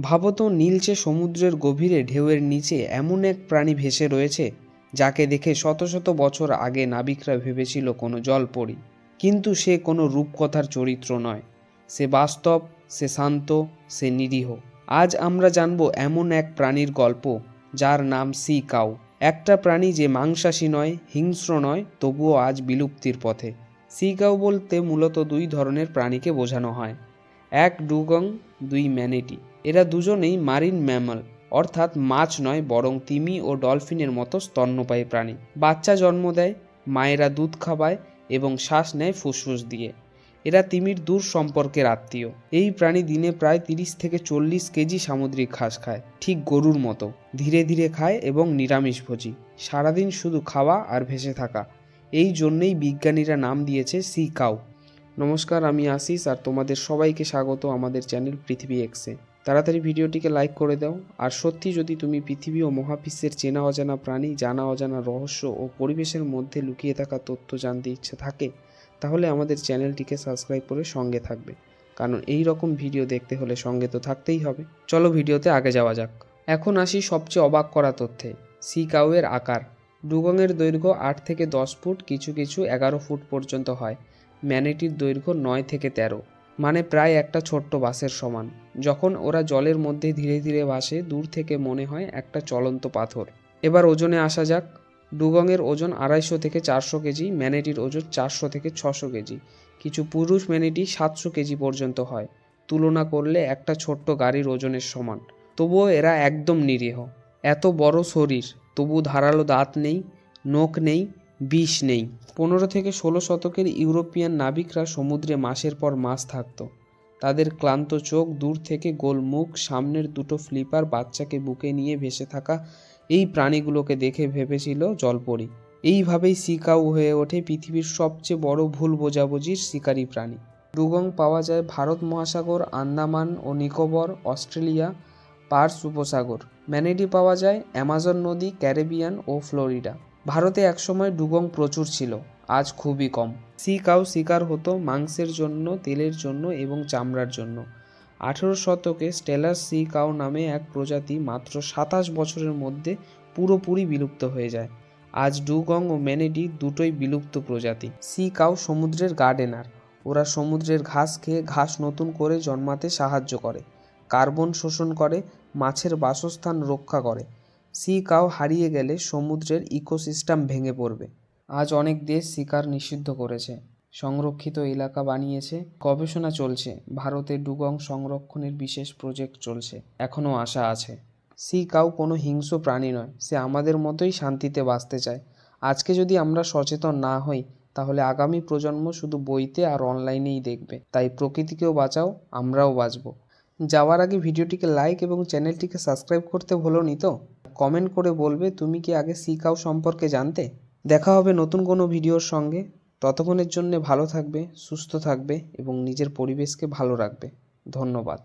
ভাবতো নীলচে সমুদ্রের গভীরে ঢেউয়ের নিচে এমন এক প্রাণী ভেসে রয়েছে, যাকে দেখে শত শত বছর আগে নাবিকরা ভেবেছিল কোনো জলপরি। কিন্তু সে কোনো রূপকথার চরিত্র নয়। সে বাস্তব, সে শান্ত, সে নিরীহ। আজ আমরা জানব এমন এক প্রাণীর গল্প, যার নাম সি কাউ। একটা প্রাণী যে মাংসাশী নয়, হিংস্র নয়, তবুও আজ বিলুপ্তির পথে। সি কাউ বলতে মূলত দুই ধরনের প্রাণীকে বোঝানো হয়। এক ডুগং, দুই ম্যানেটি। এরা দুজনেই মারিন ম্যামল, অর্থাৎ মাছ নয়, বরং তিমি ও ডলফিনের মতো স্তন্যপায়ী প্রাণী। বাচ্চা জন্ম দেয়, মায়েরা দুধ খাওয়ায় এবং শ্বাস নেয় ফুসফুস দিয়ে। এরা তিমির দূর সম্পর্কের আত্মীয়। এই প্রাণী দিনে প্রায় তিরিশ থেকে চল্লিশ কেজি সামুদ্রিক ঘাস খায়, ঠিক গরুর মতো। ধীরে ধীরে খায় এবং নিরামিষভোজী সারাদিন শুধু খাওয়া আর ভেসে থাকা। এই জন্যেই বিজ্ঞানীরা নাম দিয়েছে সি কাউ। নমস্কার, আমি আশিস আর তোমাদের সবাইকে স্বাগত আমাদের চ্যানেল পৃথিবী এক্সে তাড়াতাড়ি ভিডিওটিকে লাইক করে দাও। আর সত্যি যদি তুমি পৃথিবী ও মহাবিশ্বের চেনা অজানা প্রাণী, জানা অজানা রহস্য ও পরিবেশের মধ্যে লুকিয়ে থাকা তথ্য জানতে ইচ্ছে থাকে, তাহলে আমাদের চ্যানেলটিকে সাবস্ক্রাইব করে সঙ্গে থাকবে। কারণ এই রকম ভিডিও দেখতে হলে সঙ্গে তো থাকতেই হবে। চলো ভিডিওতে আগে যাওয়া যাক। এখন আসি সবচেয়ে অবাক করা তথ্যে। সি কাউয়ের আকার। ডুগংয়ের দৈর্ঘ্য আট থেকে দশ ফুট, কিছু কিছু এগারো ফুট পর্যন্ত হয়। ম্যানেটির দৈর্ঘ্য নয় থেকে তেরো মানে প্রায় একটা ছোট্ট বাসের সমান। যখন ওরা জলের মধ্যে ধীরে ধীরে ভাসে, দূর থেকে মনে হয় একটা চলন্ত পাথর। এবার ওজনে আসা যাক। ডুগংয়ের ওজন আড়াইশো থেকে চারশো কেজি, ম্যানেটির ওজন চারশো থেকে ছশো কেজি। কিছু পুরুষ ম্যানেটি সাতশো কেজি পর্যন্ত হয়। তুলনা করলে একটা ছোট্ট গাড়ির ওজনের সমান। তবুও এরা একদম নিরীহ। এত বড় শরীর, তবু ধারালো দাঁত নেই, নখ নেই বিষ নেই। পনেরো থেকে ষোলো শতকের ইউরোপিয়ান নাবিকরা সমুদ্রে মাসের পর মাস থাকতো। তাদের ক্লান্ত চোখ, দূর থেকে গোল মুখ সামনের দুটো ফ্লিপার বাচ্চাকে বুকে নিয়ে ভেসে থাকা এই প্রাণীগুলোকে দেখে ভেবেছিল জলপরি। এইভাবেই সিকাউ হয়ে ওঠে পৃথিবীর সবচেয়ে বড় ভুল বোঝাবুঝির শিকারী প্রাণী। ডুগং পাওয়া যায় ভারত মহাসাগর, আন্দামান ও নিকোবর, অস্ট্রেলিয়া, পার্স উপসাগর। ম্যানেডি পাওয়া যায় অ্যামাজন নদী, ক্যারিবিয়ান ও ফ্লোরিডা। ভারতে একসময় ডুগং প্রচুর ছিল, আজ খুবই কম। সি কাউ শিকার হতো মাংসের জন্য, তেলের জন্য এবং চামড়ার জন্য। আঠেরো শতকে স্টেলার সি কাউ নামে এক প্রজাতি মাত্র সাতাশ বছরের মধ্যে পুরোপুরি বিলুপ্ত হয়ে যায়। আজ ডুগং ও ম্যানেডি দুটোই বিলুপ্ত প্রজাতি। সি কাউ সমুদ্রের গার্ডেনার। ওরা সমুদ্রের ঘাস খেয়ে ঘাস নতুন করে জন্মাতে সাহায্য করে, কার্বন শোষণ করে, মাছের বাসস্থান রক্ষা করে। সি কাউ হারিয়ে গেলে সমুদ্রের ইকোসিস্টেম ভেঙে পড়বে। আজ অনেক দেশ শিকার নিষিদ্ধ করেছে। সংরক্ষিত এলাকা বানিয়েছে, গবেষণা চলছে, ভারতে ডুগং সংরক্ষণের বিশেষ প্রজেক্ট চলছে, এখনও আশা আছে। সি কাউ কোনো হিংস্র প্রাণী নয়, সে আমাদের মতোই শান্তিতে বাঁচতে চায়। আজকে যদি আমরা সচেতন না হই, তাহলে আগামী প্রজন্ম শুধু বইতে আর অনলাইনেই দেখবে। তাই প্রকৃতিকেও বাঁচাও, আমরাও বাঁচবো। যাওয়ার আগে ভিডিওটিকে লাইক এবং চ্যানেলটিকে সাবস্ক্রাইব করতে ভুলোনি তো? কমেন্ট করে বলবে, তুমি কি আগে কাউ সম্পর্কে জানতে? দেখা হবে নতুন কোনো ভিডিওর সঙ্গে। ততক্ষণের জন্য ভালো থাকবে, সুস্থ থাকবে এবং নিজের পরিবেশকে ভালো রাখবে। ধন্যবাদ।